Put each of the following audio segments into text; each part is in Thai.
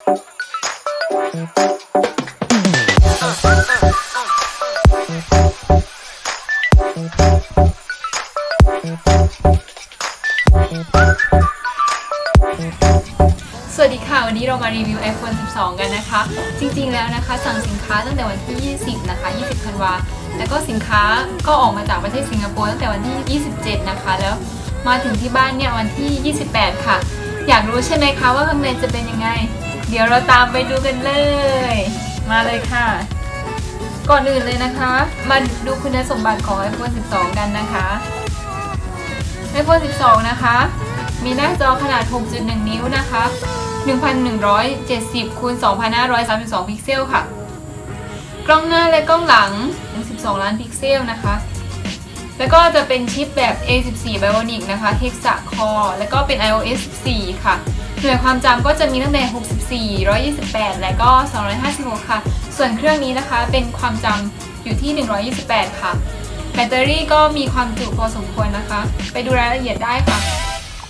สวัสดีค่ะ วันนี้เรามารีวิว iPhone 12 กันนะคะ จริงๆ แล้วนะคะ สั่งสินค้าตั้งแต่วันที่ 20 นะคะ 20 ธันวา แล้วก็สินค้าก็ออกมาจากประเทศสิงคโปร์ตั้งแต่วันที่ 27 นะคะ แล้วมาถึงที่บ้านเนี่ยวันที่ 28 ค่ะ อยากรู้ใช่ไหมคะว่าข้างในจะเป็นยังไง เดี๋ยวเราตามไปดูกันเลย มาเลยค่ะ ก่อนอื่นเลยนะคะ มาดูคุณสมบัติของ iPhone 12 กันนะคะ iPhone 12 นะคะ มีหน้าจอขนาด 6.1 นิ้วนะคะ 1,170คูณ2,532 พิกเซลค่ะ กล้องหน้าและกล้องหลังถึง12 ล้านพิกเซลนะคะ แล้วก็จะเป็นชิปแบบ A14 Bionic นะคะ Hexa Core แล้วก็เป็น iOS 14 ค่ะ หน่วยความจำก็จะมีตั้งแต่ 64 128 และก็ 256 ค่ะ ส่วนเครื่องนี้นะคะเป็นความจำอยู่ที่ 128 ค่ะ แบตเตอรี่ก็มีความจุพอสมควรนะคะ ไปดูรายละเอียดได้ค่ะ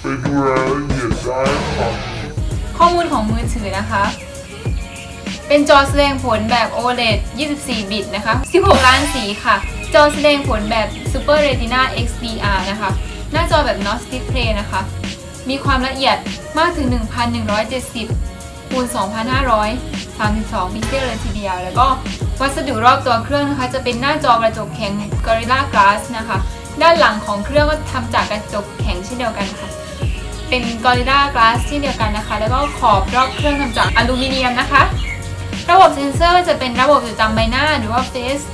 ไปดูรายละเอียดได้ครับข้อมูลของมือถือนะคะ เป็นจอแสดงผลแบบ OLED 24 บิตนะคะ 16 ล้านสีค่ะ จอแสดงผลแบบ Super Retina XDR นะคะ หน้าจอแบบ Notch Display นะคะ มีความละเอียดมากถึง 1,170 คูณ 2,532พิกเซลเลยทีเดียว แล้วก็วัสดุรอบตัวเครื่องนะคะ จะเป็นหน้าจอกระจกแข็ง Gorilla Glass นะคะ ด้านหลังของเครื่องก็ทำจากกระจกแข็งเช่นเดียวกันค่ะ เป็น Gorilla Glass เช่นเดียวกันนะคะ แล้วก็ขอบรอบเครื่องทำจากอลูมิเนียมนะคะ ระบบเซ็นเซอร์จะเป็นระบบจดจำใบหน้าหรือว่า Face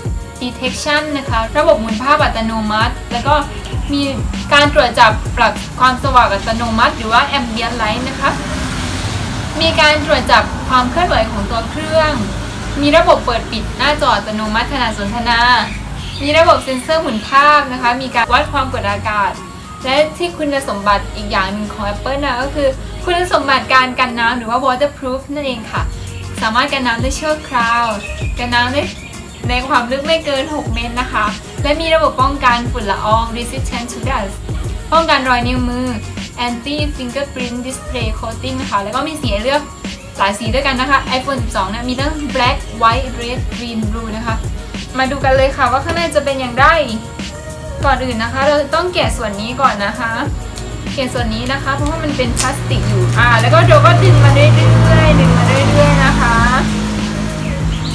Detection นะคะ ระบบหมุนภาพอัตโนมัติ แล้วก็ มีการตรวจจับปรับความสว่างอัตโนมัติ หรือว่า Ambient Light นะคะ มีการตรวจจับความเคลื่อนไหวของตัวเครื่อง มีระบบเปิดปิดหน้าจออัตโนมัติขณะสนทนา มีระบบเซ็นเซอร์หมุนภาพนะคะ มีการวัดความกดอากาศ และที่คุณสมบัติอีกอย่างหนึ่งของ Apple นะก็คือ คุณสมบัติการกันน้ำหรือว่า waterproof นั่นเองค่ะ สามารถกันน้ำได้ชั่วคราว กันน้ำได้ ในความลึกไม่เกิน 6 เมตรนะคะ และมีระบบป้องกันฝุ่นละออง resistant to dust ป้องกันรอยนิ้วมือ anti fingerprint display coating นะคะ แล้วก็มีสีให้เลือกหลายสีด้วยกันนะคะ iPhone 12 นะ มีทั้ง black white red green blue นะคะ มาดูกันเลยค่ะว่าข้างในจะเป็นอย่างไร ก่อนอื่นนะคะ เราต้องแกะส่วนนี้ก่อนนะคะ แกะส่วนนี้นะคะ เพราะว่ามันเป็นพลาสติกอยู่ อ่า แล้วก็เดี๋ยวก็ดึงมาเรื่อยๆดึงมาเรื่อยๆนะคะ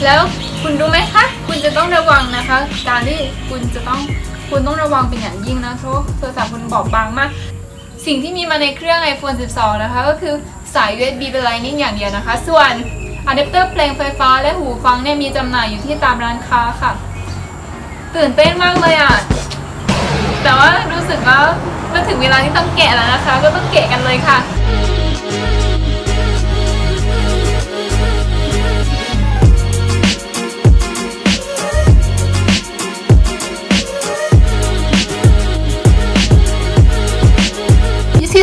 แล้วคุณรู้ไหมคะ คุณจะต้องระวังนะคะ การที่คุณจะต้องคุณต้องระวังเป็นอย่างยิ่งนะเพราะว่าโทรศัพท์คุณบอบบางมาก สิ่งที่มีมาในเครื่อง iPhone 12 นะคะ ก็คือสาย USB เป็น Lightning อย่างเดียวนะคะ ส่วนอะแดปเตอร์เพลงไฟฟ้าและหูฟังเนี่ยมีจำหน่ายอยู่ที่ตามร้านค้าค่ะ ตื่นเต้นมากเลยอะ แต่ว่ารู้สึกว่ามันถึงเวลาที่ต้องแกะแล้วนะคะ ก็ต้องแกะกันเลยค่ะ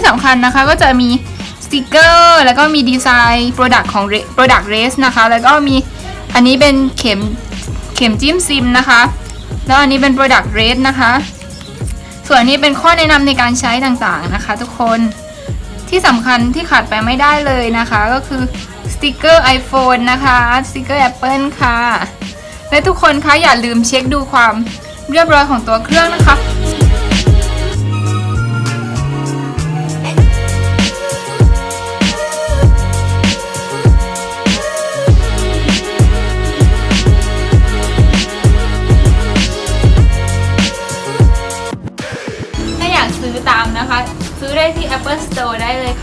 สำคัญนะคะก็จะมีสติกเกอร์แล้วก็มีดีไซน์ Product ของ Re- Product Race นะคะ แล้วก็มีอันนี้เป็นเข็มเข็มจิ้มซิมนะคะ แล้วอันนี้เป็น Product Race นะคะ ส่วนนนี้เป็นข้อแนะนำในการใช้ต่างๆนะคะ ทุกคนที่สำคัญที่ขาดไปไม่ได้เลยนะคะ ก็คือสติกเกอร์ iPhone นะคะสติกเกอร์ Apple ค่ะ และทุกคนคะอย่าลืมเช็คดูความเรียบร้อยของตัวเครื่องนะคะ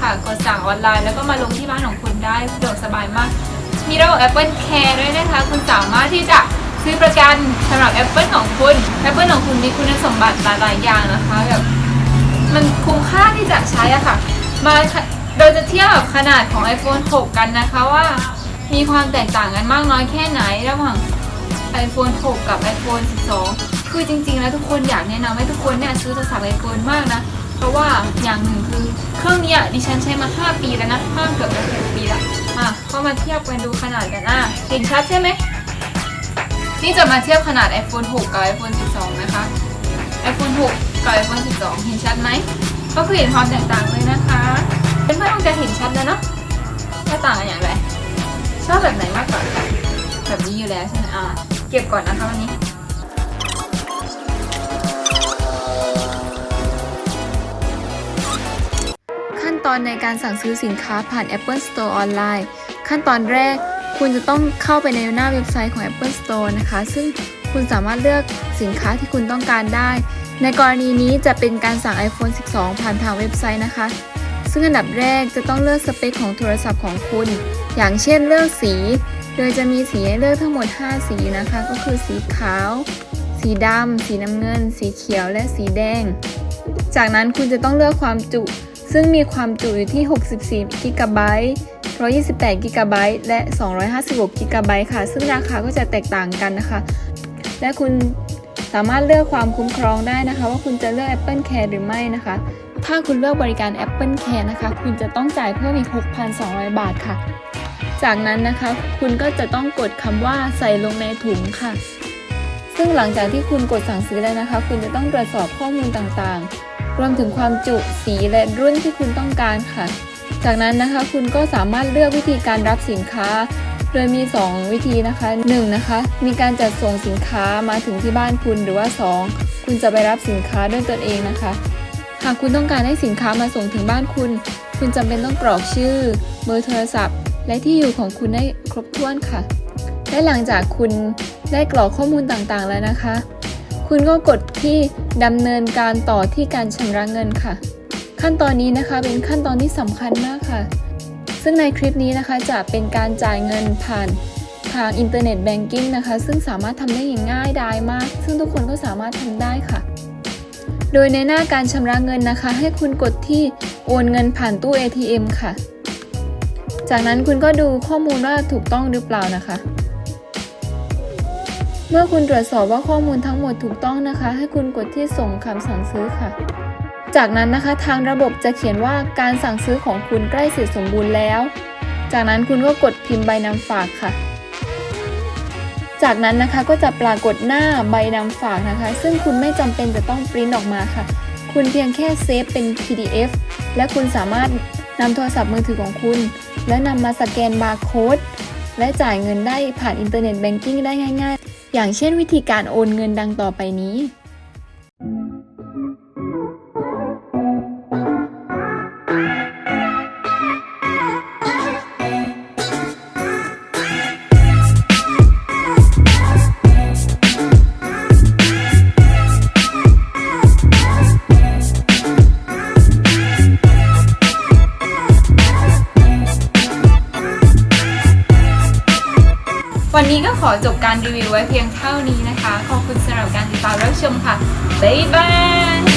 ค่ะ กดสั่งออนไลน์แล้วก็มาลงที่บ้านของคุณได้สะดวกสบายมาก มีระบบ Apple Care ด้วยนะคะ คุณสามารถที่จะซื้อประกันสำหรับ Apple ของคุณ Apple ของคุณมีคุณสมบัติหลายๆอย่างนะคะแบบมันคุ้มค่าที่จะใช้อะค่ะ มาค่ะเราจะเทียบกับขนาดของ iPhone 6 กันนะคะว่ามีความแตกต่างกันมากน้อยแค่ไหนระหว่าง iPhone 6 กับ iPhone 12 คือจริงๆ แล้วทุกคนอยากแนะนำให้ทุกคนเนี่ยซื้อโทรศัพท์ iPhone มากนะ ราะว่าอย่างหนึ่งคือเครื่องนี้ดิฉันใช้มา 5 ปีแล้วนะ5เกือบจะ6ปีละอะก็มาเทียบกันดูขนาดกันอะเห็นชัดใช่ไหมนี่จะมาเทียบขนาด iPhone 6 กับ iPhone 12 นะคะ iPhone 6 กับ iPhone 12 เห็นชัดไหมก็คือเห็นความแตกต่างเลยนะคะเป็นเพื่อนคงจะเห็นชัดแล้วเนาะว่าต่างกันอย่างไรชอบแบบไหนมากกว่าแบบนี้อยู่แล้วใช่ไหมอ่าเก็บก่อนนะคะวันนี้ อนในการสั่งซื้อสินค้าผ่าน Apple Store ออนไลน์ ขั้นตอนแรกคุณจะต้องเข้าไปในหน้าเว็บไซต์ของ Apple Store นะคะ ซึ่งคุณสามารถเลือกสินค้าที่คุณต้องการได้ ในกรณีนี้จะเป็นการสั่ง iPhone 12 ผ่านทางเว็บไซต์นะคะ ซึ่งอันดับแรกจะต้องเลือกสเปคของโทรศัพท์ของคุณ อย่างเช่นเลือกสี โดยจะมีสีให้เลือกทั้งหมด 5 สีนะคะ ก็คือสีขาว สีดำ สีน้ำเงิน สีเขียว และสีแดง จากนั้นคุณจะต้องเลือกความจุ ซึ่งมีความจุอยู่ที่ 64 กิกะไบต์ 128 กิกะไบต์ และ 256 กิกะไบต์ค่ะ ซึ่งราคาก็จะแตกต่างกันนะคะ และคุณสามารถเลือกความคุ้มครองได้นะคะ ว่าคุณจะเลือก Apple Care หรือไม่นะคะ ถ้าคุณเลือกบริการ Apple Care นะคะ คุณจะต้องจ่ายเพิ่มอีก 6,200 บาทค่ะ จากนั้นนะคะ คุณก็จะต้องกดคำว่าใส่ลงในถุงค่ะ ซึ่งหลังจากที่คุณกดสั่งซื้อแล้วนะคะ คุณจะต้องตรวจสอบข้อมูลต่างๆ รวมถึงความจุสีและรุ่นที่คุณต้องการค่ะ จากนั้นนะคะคุณก็สามารถเลือกวิธีการรับสินค้า โดยมี 2 วิธีนะคะ 1 นะคะ มีการจัดส่งสินค้ามาถึงที่บ้านคุณหรือว่า 2 คุณจะไปรับสินค้าด้วยตนเองนะคะ หากคุณต้องการให้สินค้ามาส่งถึงบ้านคุณ คุณจำเป็นต้องกรอกชื่อเบอร์โทรศัพท์ และที่อยู่ของคุณให้ครบถ้วนค่ะและหลังจากคุณได้กรอกข้อมูลต่างๆแล้วนะคะ คุณก็กดที่ดำเนินการต่อที่การชำระเงินค่ะ ขั้นตอนนี้นะคะเป็นขั้นตอนที่สำคัญมากค่ะ ซึ่งในคลิปนี้นะคะจะเป็นการจ่ายเงินผ่านทางอินเทอร์เน็ตแบงกิ้งนะคะ ซึ่งสามารถทำได้อย่างง่ายดายมาก ซึ่งทุกคนก็สามารถทำได้ค่ะ โดยในหน้าการชำระเงินนะคะ ให้คุณกดที่โอนเงินผ่านตู้ ATM ค่ะ จากนั้นคุณก็ดูข้อมูลว่าถูกต้องหรือเปล่านะคะ เมื่อคุณตรวจสอบว่าข้อมูลทั้งหมดถูกต้องนะคะ ให้คุณกดที่ส่งคำสั่งซื้อค่ะ จากนั้นนะคะทางระบบจะเขียนว่าการสั่งซื้อของคุณใกล้เสร็จสมบูรณ์แล้ว จากนั้นคุณก็กดพิมพ์ใบนำฝากค่ะ จากนั้นนะคะก็จะปรากฏหน้าใบนำฝากนะคะ ซึ่งคุณไม่จำเป็นจะต้องปริ้นออกมาค่ะ คุณเพียงแค่เซฟเป็น PDF และคุณสามารถนำโทรศัพท์มือถือของคุณ และนำมาสแกนบาร์โค้ดและจ่ายเงินได้ผ่านอินเทอร์เน็ตแบงกิ้งได้ง่าย ๆ อย่างเช่นวิธีการโอนเงินดังต่อไปนี้ ขอจบการรีวิวไว้เพียงเท่านี้นะคะ ขอบคุณสำหรับการติดตามรับชมค่ะ บ๊ายบาย